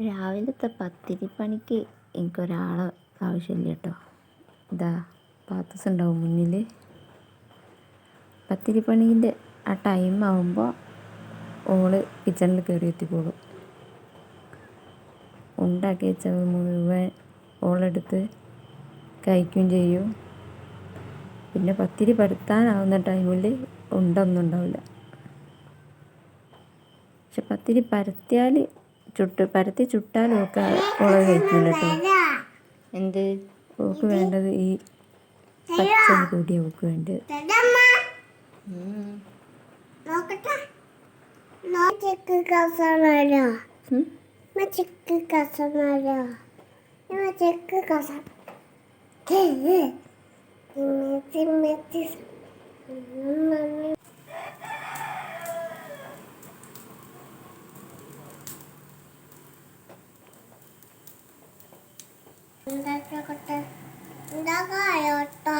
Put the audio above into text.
രാവിലത്തെ പത്തിരി പണിക്ക് എനിക്കൊരാളെ ആവശ്യമില്ല കേട്ടോ ഇതാ പാത്തസ് ഉണ്ടാവും മുന്നിൽ പത്തിരി പണിന്റെ ആ ടൈം ആവുമ്പോൾ ഓൾ കിച്ചണിൽ കയറി എത്തിക്കോളും. ഉണ്ടാക്കി വെച്ചത് മുഴുവൻ ഓളെടുത്ത് കഴിക്കുകയും ചെയ്യും. പിന്നെ പത്തിരി പരത്താനാവുന്ന ടൈമിൽ ഉണ്ടൊന്നും ഉണ്ടാവില്ല. പക്ഷെ പത്തിരി പരത്തിയാൽ ചുട്ട് പരത്തി ചുട്ടാൽ ഒക്കെ ഓളെ കഴിക്കില്ല കേട്ടോ എന്ത്? ഓക്ക് വേണ്ടത് ഈ പച്ച കൂടിയ ഓക്ക് വേണ്ടത്. ചിക്ക് だからやった。